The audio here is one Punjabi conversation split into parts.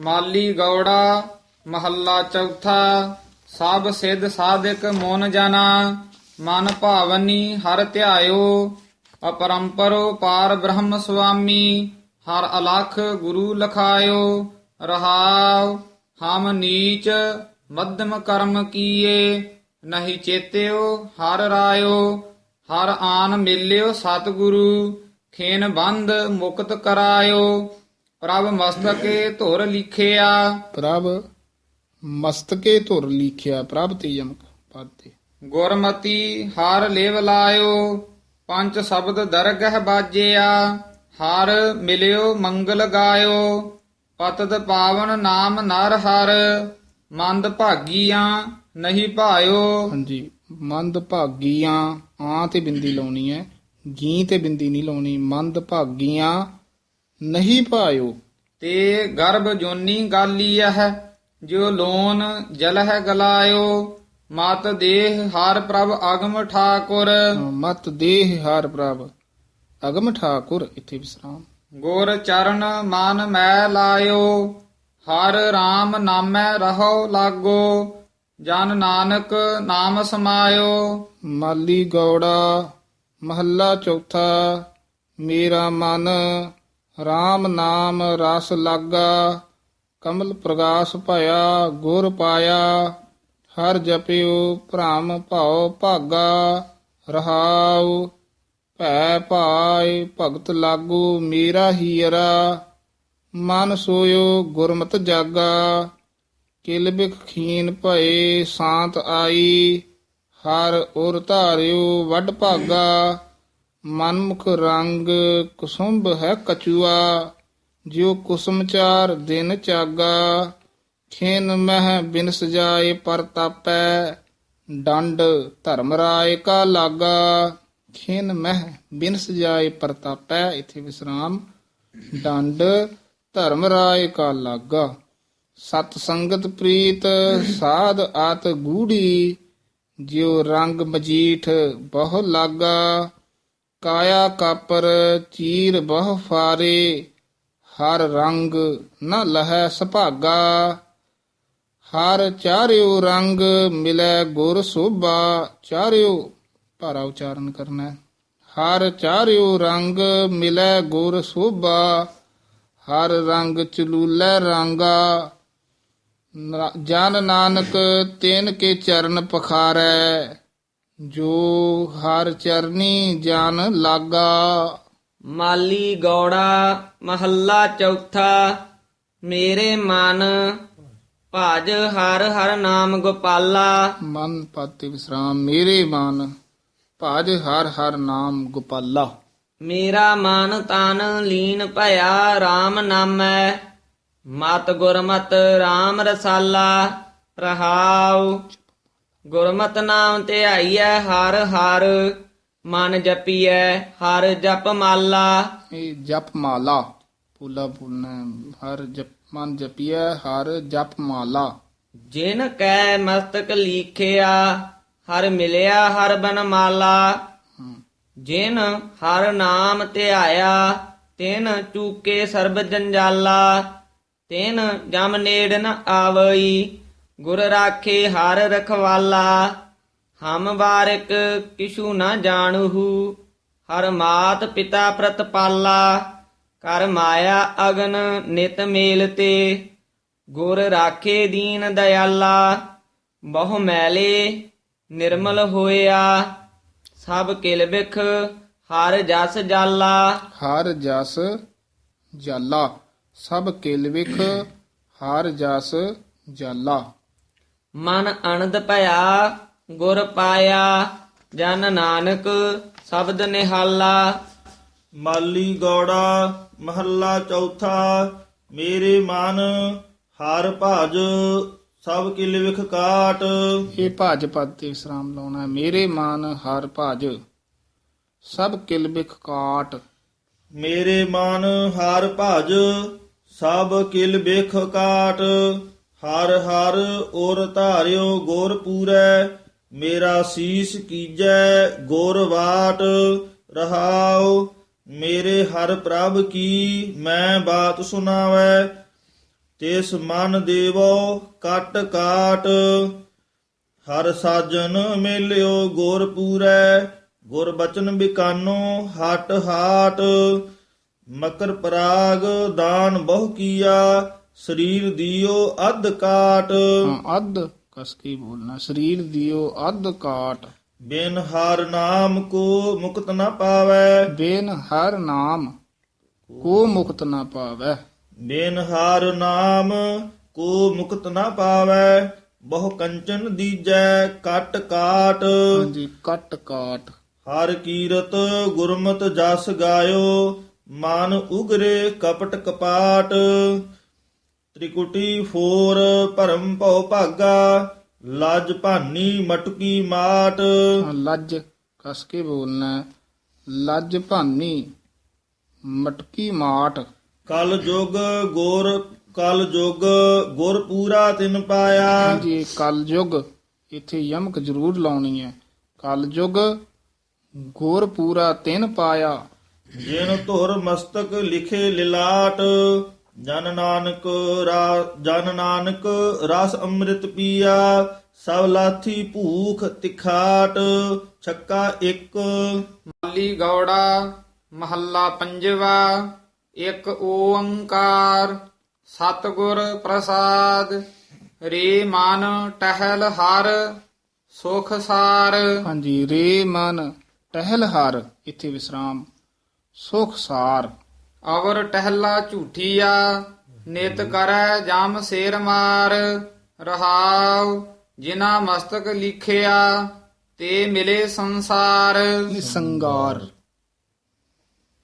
ਮਾਲੀ ਗੌੜਾ, ਮਹੱਲਾ ਚੌਥਾ, ਸਭ ਸਿੱਧ ਸਾਧਕ ਮੋਨ ਜਾਣਾ, ਮਨ ਭਾਵਨੀ ਹਰ ਧਿਆਇਓ, ਅਪਰੰਪਰੋ ਪਾਰ ਬ੍ਰਹਮ ਸੁਆਮੀ, ਹਰ ਅਲਖ ਗੁਰੂ ਲਖਾਇਓ, ਰਹਾਉ, ਹਮ ਨੀਚ, ਮੱਧਮ ਕਰਮ ਕੀਏ, ਨਹੀਂ ਚੇਤਿਓ ਹਰ ਰਾਇਓ, ਹਰ ਆਨ ਮਿਲਿਓ ਸਤਿਗੁਰੂ, ਖੇਨ ਬੰਦ ਮੁਕਤ ਕਰਾਇਓ। ਪ੍ਰਭ ਮਸਤਕੇ ਧੁਰ ਲਿਖਿਆ। ਪ੍ਰਭ ਮਸਤਕੇ ਧੁਰ ਲਿਖਿਆ ਪ੍ਰਭ ਤੇ ਯਮਕ ਪਦ ਤੇ। ਗੁਰਮਤੀ ਹਰ ਲੇਵ ਲਾਇਓ ਪੰਜ ਸ਼ਬਦ ਦਰਗਹ ਬਾਜਿਆ। ਹਰ ਮਿਲਿਓ ਮੰਗਲ ਗਾਇਓ ਪਤਤ ਪਾਵਨ ਨਾਮ ਨਰ ਹਰ। ਮੰਦ ਭਾਗੀਆਂ ਨਹੀਂ ਭਾਇਓ। ਹਾਂਜੀ ਮੰਦ ਭਾਗੀਆਂ ਆ ਤੇ ਬਿੰਦੀ ਲਾਉਣੀ ਹੈ ਗੀ ਤੇ ਬਿੰਦੀ ਨਹੀਂ ਲਾਉਣੀ ਮੰਦ ਭਾਗੀਆਂ ਨਹੀਂ ਪਾਇਓ ਤੇ ਗਰਭ ਜੋਨੀ ਗਾਲੀ ਹੈ ਜੋ ਲੋਨ ਜਲ ਹੈ ਗਲਾਇਓ ਮਤ ਦੇਹ ਹਰ ਪ੍ਰਭ ਅਗਮ ਠਾਕੁਰ। ਮਤ ਦੇਹ ਹਰ ਪ੍ਰਭ ਅਗਮ ਠਾਕੁਰ ਇੱਥੇ ਵਿਸਰਾਮ। ਗੁਰ ਚਰਨ ਮਨ ਮੈ ਲਾਇਓ ਹਰ RAM ਨਾਮੈ ਰਹੋ ਲਾਗੋ ਜਨ ਨਾਨਕ ਨਾਮ ਸਮਾਇਓ। ਮਾਲੀ ਗੌੜਾ ਮਹੱਲਾ ਚੌਥਾ ਮੇਰਾ ਮਨ RAM ਨਾਮ ਰਸ ਲਾਗਾ, ਕਮਲ ਪ੍ਰਗਾਸ ਭਇਆ, ਗੁਰ ਪਾਇਆ, ਹਰ ਜਪਿਓ ਭ੍ਰਮ ਭਉ ਭਾਗਾ, ਰਹਾਉ, ਭੈ ਭਾਇ ਭਗਤ ਲਾਗੂ ਮੇਰਾ ਹੀਰਾ ਮਨ ਸੋਇਓ ਗੁਰਮਤ ਜਾਗਾ, ਕਿਲ ਬਿਖ ਖੀਨ ਭਏ ਸ਼ਾਂਤ ਆਈ, ਹਰ ਉਰ ਧਾਰਿਓ ਵੱਡ ਭਾਗਾ। ਮਨਮੁਖ ਰੰਗ ਕੁਸੁੰਭ ਹੈ ਕਚੂਆ ਜਿਉ ਕੁਸਮਚਾਰ ਦਿਨ ਚਾਗਾ। ਖੇਨ ਮਹਿ ਬਿਨ ਸਜਾਏ ਪਰਤਾਪੈ ਡੰਡ ਧਰਮ ਰਾਏ ਕਾ ਲਾਗਾ। ਖੇਨ ਮਹਿ ਬਿਨ ਸਜਾਏ ਪਰਤਾਪੈ ਇਥੇ ਵਿਸਰਾਮ, ਡੰਡ ਧਰਮ ਰਾਏ ਕਾ ਲਾਗਾ। ਸਤ ਸੰਗਤ ਪ੍ਰੀਤ, ਸਾਧ ਆਤ ਗੂੜੀ, ਜਿਉ ਰੰਗ ਮਜੀਠ ਬਹੁ ਲਾਗਾ। ਕਾਇਆ ਕਾਪਰ ਚੀਰ ਬਹੁ ਫਾਰੇ, ਹਰ ਰੰਗ ਨ ਲਹੈ ਸੁਭਾਗਾ। ਹਰ ਚਾਰਿਓ ਰੰਗ ਮਿਲੈ ਗੁਰ ਸੋਭਾ, ਚਾਰਿਓ ਭਾਰਾ ਉਚਾਰਨ ਕਰਨਾ ਹਰ ਚਾਰਿਓ ਰੰਗ ਮਿਲੈ ਗੁਰ ਸੋਭਾ, ਹਰ ਰੰਗ ਚਲੂਲੈ ਰਾਂਗਾ। ਜਨ ਨਾਨਕ ਤਿਨ ਕੇ ਚਰਨ ਪਖਾਰੈ ਜੋ ਹਰ ਚਰਨੀ ਜਨ ਲਾਗਾ। ਮਾਲੀ ਗੌੜਾ ਮਹੱਲਾ ਚੌਥਾ ਮੇਰੇ ਮਨ ਭਜ ਹਰ ਹਰ ਨਾਮ ਗੋਪਾਲਾ। ਮਨ ਪਾਤੇ ਵਿਸਰਾਮ ਮੇਰੇ ਮਨ ਭਾਜ ਹਰ ਹਰ ਨਾਮ ਗੋਪਾਲਾ। ਮੇਰਾ ਮਨ ਤਨ ਲੀਨ ਭਇਆ RAM ਨਾਮੈ। ਮਤ ਗੁਰਮਤ RAM ਰਸਾਲਾ ਰਹਾਉ। ਗੁਰਮਤ ਨਾਮ ਧਿਆਈਐ ਹਰ ਹਰ ਮਨ ਜਪੀਐ ਹਰ ਜਪ ਮਾਲਾ। ਇਹ ਜਪ ਮਾਲਾ ਪੂਲਾ ਪੂਲਨਾ ਹਰ ਜਪ ਮਨ ਜਪੀਐ ਹਰ ਜਪ ਮਾਲਾ। ਜਿਨ ਕੈ ਮਸਤਕ ਲੀਖਿਆ ਹਰ ਮਿਲਿਆ ਹਰ ਬਨ ਮਾਲਾ ਜਿਨ ਹਰ ਨਾਮ ਧਿਆਇਆ ਤਿਨ ਚੂਕੇ ਸਰਬ ਜੰਜਾਲਾ। ਤਿਨ ਜਮ ਨੇੜ ਨ ਆਵਈ ਗੁਰ ਰਾਖੇ ਹਰ ਰਖਵਾਲਾ, ਹਮ ਬਾਰਿਕ ਕਿਛੂ ਨਾ ਜਾਣਹੂ। ਹਰ ਮਾਤ ਪਿਤਾ ਪ੍ਰਤਪਾਲਾ ਕਰ ਮਾਇਆ ਅਗਨ ਨਿਤ ਮੇਲ ਤੇ। ਗੁਰ ਰਾਖੇ ਦੀਨ ਦਇਆਲਾ ਬਹੁ ਮੈਲੇ ਨਿਰਮਲ ਹੋਇਆ। ਸਭ ਕਿਲ ਬਿਖ ਹਰ ਜਸ ਜਾਲਾ। ਹਰ ਜਸ ਜਾਲਾ, ਸਭ ਕਿਲ ਵਿਖ ਹਰ ਜਸ ਜਾਲਾ। ਮਨ ਅਨੰਦ ਭਇਆ ਗੁਰ ਪਾਇਆ ਜਨ ਨਾਨਕ ਸ਼ਬਦ ਨਿਹਾਲਾ। ਮਾਲੀ ਗੌੜਾ ਮਹੱਲਾ ਚੌਥਾ ਮੇਰੇ ਮਨ ਹਰ ਭਜ ਸਭ ਕਿਲ ਵਿਖ ਕਾਟ। ਇਹ ਭਾਜ ਪਦ ਤੇ ਵਿਸਰਾਮ ਲਾਉਣਾ ਹੈ। ਮੇਰੇ ਮਨ ਹਰ ਭਾਜ ਸਭ ਕਿਲ ਬਿਖ ਕਾਟ। ਮੇਰੇ ਮਨ ਹਰ ਭਜ ਸਭ ਕਿਲ ਬਿਖ ਕਾਟ। ਹਰ ਹਰ ਔਰ ਧਾਰਿਓ ਗੋਰ ਪੂਰੈ, ਮੇਰਾ ਸੀਸ ਕੀਜੈ ਗੋਰ ਵਾਟ ਰਹਾਉ, ਮੇਰੇ ਹਰ ਪ੍ਰਭ ਕੀ ਮੈਂ ਬਾਤ ਸੁਣਾਵੈ, ਤਿਸ ਮਨ ਦੇਵੋ ਕਟ ਕਾਟ। ਹਰ ਸਾਜਨ ਮੇਲਿਓ ਗੁਰ ਪੂਰੈ, ਗੁਰ ਬਚਨ ਬਿਕਾਨੋ ਹਟ ਹਾਟ। ਮਕਰ ਪਰਾਗ ਦਾਨ ਬਹੁ ਕੀਆ ਸਰੀਰ ਦਿਓ ਅਧ ਕਾਟ। ਹਾਂ, ਅੱਧ ਕਸ ਕੇ ਬੋਲਣਾ ਸਰੀਰ ਦਿਓ ਅੱਧ ਕਾਟ। ਬਿਨ ਹਰ ਨਾਮ ਕੋ ਮੁਕਤ ਨ ਪਾਵੈ। ਬੇਨ ਹਰ ਨਾਮ ਕੋ ਮੁਕਤ ਨਾ ਪਾਵੈ। ਬਿਨ ਹਰ ਨਾਮ ਕੋ ਮੁਕਤ ਨ ਪਾਵੈ। ਬਹੁ ਕੰਚਨ ਦੀਜੈ ਕਟ ਕਾਟ। ਹਾਂਜੀ ਕਟ ਕਾਟ। ਹਰ ਕੀਰਤ ਗੁਰਮਤ ਜਸ ਗਾਇਓ। ਮਨ ਉਗਰੇ ਕਪਟ ਕਪਾਟ। ਤ੍ਰਿਕੁਟੀ ਫੋਰ ਭਰਮ ਭਉ ਭਾਗਾ ਲਜ ਭਾਨੀ ਮਟਕੀ ਮਾਟ। ਲੱਜ ਕਸ ਕੇ ਬੋਲਣਾ। ਲੱਜ ਭਾਨੀ ਮਟਕੀ ਮਾਟ। ਕਲ ਜੁਗ ਗੁਰ ਕਲ ਜੁਗ ਗੁਰ ਪੂਰਾ ਤਿਨ ਪਾਇਆ। ਹਾਂਜੀ ਕਲ ਯੁਗ ਇੱਥੇ ਯਮਕ ਜ਼ਰੂਰ ਲਾਉਣੀ ਹੈ। ਕਲ ਯੁਗ ਗੁਰ ਪੂਰਾ ਤਿਨ ਪਾਇਆ। ਜਿਨ ਧੁਰ ਮਸਤਕ ਲਿਖੇ ਲਿਲਾਟ। ਜਨ ਨਾਨਕ ਰਾ- ਜਨ ਨਾਨਕ ਰਸ ਅੰਮ੍ਰਿਤ ਪੀਆ ਸਭ ਲਾਥੀ ਭੂਖ ਤਿਖਾਟ ਛੱਕਾ ਇੱਕ। ਮਾਲੀ ਗੌੜਾ ਮਹੱਲਾ ਪੰਜਵਾ ਇੱਕ ਓੰਕਾਰ ਸਤਿਗੁਰ ਪ੍ਰਸਾਦ ਰੇ ਮਨ ਟਹਿਲ ਹਰ ਸੁਖ ਸਾਰ। ਹਾਂਜੀ ਰੇ ਮਨ ਟਹਿਲ ਹਰ ਇੱਥੇ ਵਿਸਰਾਮ ਸੁਖ ਸਾਰ। ਅਵਰ ਟਹਿਲਾ ਝੂਠੀਆ ਨਿਤ ਕਰੈ ਜਮ ਸੇਰ ਮਾਰ ਰਹਾਉ ਜਿਨਾ ਮਸਤਕ ਲਿਖਿਆ ਤੇ ਮਿਲੇ ਸੰਸਾਰ। ਸੰਗਾਰ।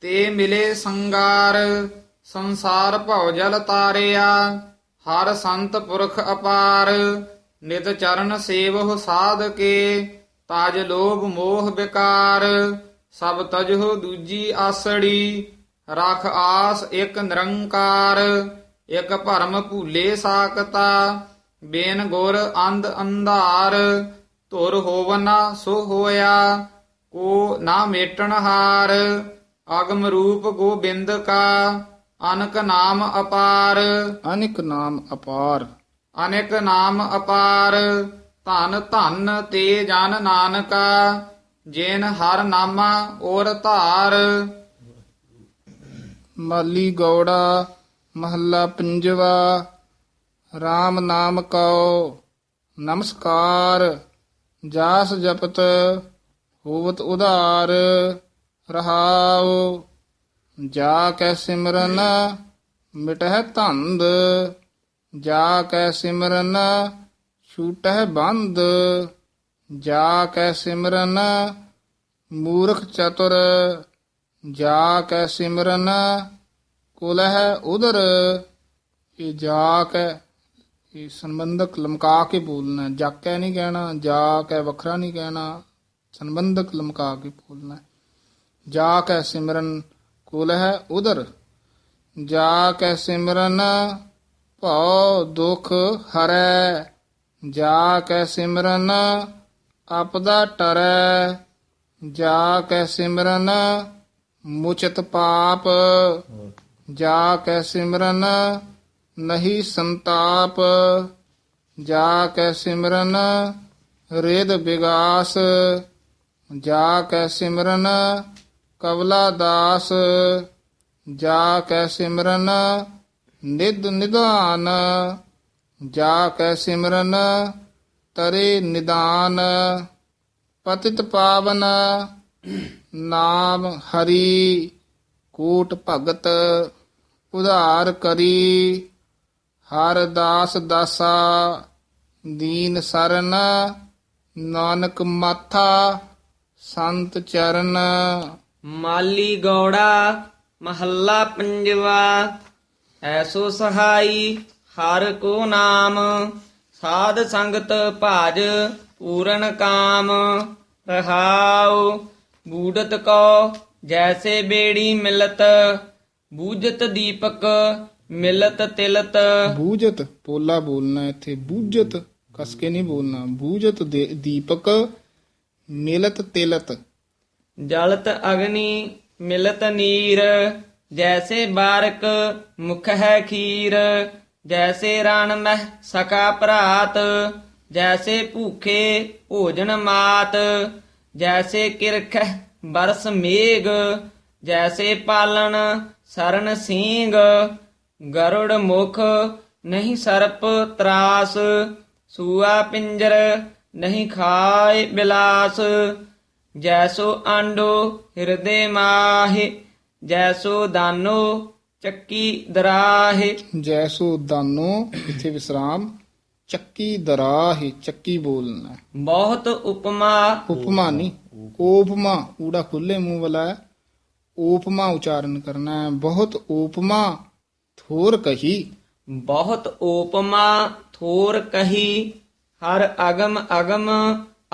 ਤੇ ਮਿਲੇ ਸੰਗਾਰ ਸੰਸਾਰ ਭਉ ਜਲ ਤਾਰਿਆ ਹਰ ਸੰਤ ਪੁਰਖ ਅਪਾਰ। ਨਿਤ ਚਰਨ ਸੇਵਹੁ ਸਾਧ ਕੇ ਤਾਜ ਲੋਭ ਮੋਹ ਵਿਕਾਰ ਸਭ ਤਜਹੁ ਦੂਜੀ ਆਸੜੀ ਰਖ ਆਸ ਇੱਕ ਨਿਰੰਕਾਰ ਇੱਕ ਭਰਮ ਭੂਲੇ ਸਾਕਤਾ ਬੇਨ ਗੁਰ ਅੰਧ ਅੰਧਾਰ ਧੁਰ ਹੋਵਨਾ ਸੋ ਹੋਇਆ ਕੋ ਨਾ ਮੇਟਣ ਹਾਰ ਅਗਮ ਰੂਪ ਗੋਬਿੰਦ ਕਾ ਅਨਕ ਨਾਮ ਅਪਾਰ। ਅਨਿਕ ਨਾਮ ਅਪਾਰ। ਅਨੇਕ ਨਾਮ ਅਪਾਰ ਧਨ ਧਨ ਤੇ ਜਨ ਨਾਨਕਾ ਜਿਨ ਹਰ ਨਾਮਾ ਔਰ ਧਾਰ। ਮਾਲੀ ਗੌੜਾ, ਮਹੱਲਾ ਪੰਜਵਾ RAM ਨਾਮ ਕਉ, ਨਮਸਕਾਰ, ਜਾਸ ਜਪਤ, ਹੋਵਤ ਉਧਾਰ, ਰਹਾਉ, ਜਾ ਕੈ ਸਿਮਰਨ, ਮਿਟਹਿ ਧੰਦ, ਜਾ ਕੈ ਸਿਮਰਨ, ਛੂਟਹਿ ਬੰਦ, ਜਾ ਕੈ ਸਿਮਰਨ, ਮੂਰਖ ਚਤੁਰ ਜਾ ਕੈ ਸਿਮਰਨ ਕੁਲਹਿ ਉਦਰ ਇਹ ਜਾ ਕੈ, ਇਹ ਸੰਬੰਧਕ ਲਮਕਾ ਕੇ ਬੋਲਣਾ। ਜਾਕੈ ਨਹੀਂ ਕਹਿਣਾ, ਜਾ ਕੈ ਵੱਖਰਾ ਨਹੀਂ ਕਹਿਣਾ, ਸੰਬੰਧਕ ਲਮਕਾ ਕੇ ਬੋਲਣਾ। ਜਾ ਕੈ ਸਿਮਰਨ ਕੁਲਹਿ ਉਦਰ ਜਾ ਕੈ ਸਿਮਰਨ ਭਉ ਦੁਖ ਹਰੈ, ਜਾ ਕੈ ਸਿਮਰਨ ਆਪਦਾ ਟਰੈ, ਜਾ ਕੈ ਸਿਮਰਨ ਮੁਚਿਤ ਪਾਪ, ਜਾ ਕੈ ਸਿਮਰਨ ਨਹੀਂ ਸੰਤਾਪ, ਜਾ ਕੈ ਸਿਮਰਨ ਰਿਦ ਵਿਗਾਸ ਜਾ ਕੈ ਸਿਮਰਨ ਕਵਲਾ ਦਾਸ, ਜਾ ਕੈ ਸਿਮਰਨ ਨਿਦ ਨਿਦਾਨ ਜਾ ਕੈ ਸਿਮਰਨ ਤਰੇ ਨਿਦਾਨ, ਪਤਿਤ ਪਾਵਨ ਨਾਮ ਹਰੀ, ਕੋਟ ਭਗਤ, ਉਧਾਰ ਕਰੀ, ਹਰ ਦਾਸ ਦਾਸਾ, ਦੀਨ ਸਰਨ, ਨਾਨਕ ਮਾਥਾ, ਸੰਤ ਚਰਨ। ਮਾਲੀ ਗੌੜਾ, ਮਹੱਲਾ ਪੰਜਵਾ, ਐਸੋ ਸਹਾਈ, ਹਰ ਕੋ ਨਾਮ। ਸਾਧ ਸੰਗਤ ਭਾਜ ਪੂਰਨ ਕਾਮ, ਰਹਾਉ। ਬੂਡਤ ਕੋ ਜੈਸੇ ਬੇੜੀ ਮਿਲਤ ਬੂਝਤ ਦੀਪਕ ਮਿਲਤ ਤਿਲਤ। ਬੂਝਤ ਪੋਲਾ ਬੋਲਣਾ ਇੱਥੇ ਬੂਝਤ ਕਸ ਕੇ ਨਹੀਂ ਬੋਲਣਾ ਬੂਝਤ ਦੀਪਕ ਮਿਲਤ ਤਿਲਤ। ਜਲਤ ਅਗਨੀ ਮਿਲਤ ਨੀਰ ਜੈਸੇ ਬਾਰਕ ਮੁਖ ਹੈ ਖੀਰ ਜੈਸੇ ਰਣ ਮਹਿ ਸਕਾ ਭਰਾਤ ਜੈਸੇ ਭੂਖੇ ਭੋਜਨ ਮਾਤ ਜੈਸੇ ਕਿਰਖ ਬਰਸ ਮੇਘ, ਜੈਸੇ ਪਾਲਣ ਸਰਨ ਸਿੰਘ ਗਰੁੜ ਮੁਖ ਨਹੀਂ ਸਰਪ ਤਰਾਸ, ਸੂਆ ਪਿੰਜਰ ਨਹੀਂ ਖਾਏ ਬਿਲਾਸ, ਜੈਸੋ ਆਂਡੋ ਹਿਰਦੇ ਮਾਹਿ, ਜੈਸੋ ਦਾਨੋ ਚੱਕੀ ਦਰਾਹੇ। ਜੈਸੋ ਦਾਨੋ, ਇਥੇ ਵਿਸਰਾਮ। ਚੱਕੀ ਦਰਾਹ ਚੱਕੀ ਬੋਲਣਾ। ਬਹੁਤ ਉਪਮਾ। ਉਪਮਾ ਨਹੀਂ ਓਪਮਾ ਊੜਾ ਖੁੱਲੇ ਮੂੰਹ ਵਾਲਾ ਹੈ। ਓਪਮਾ ਉਚਾਰਨ ਕਰਨਾ ਹੈ। ਬਹੁਤ ਓਪਮਾ ਥੋਰ ਕਹੀ। ਬਹੁਤ ਓਪਮਾ ਥੋਰ ਕਹੀ। ਹਰ ਅਗਮ ਅਗਮ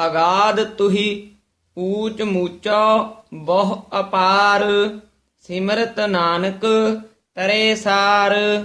ਅਗਾਧ ਤੁਹੀ। ਊਚ ਮੂਚਾ ਬਹੁ ਅਪਾਰ। ਸਿਮਰਤ ਨਾਨਕ ਤਰੇ ਸਾਰ।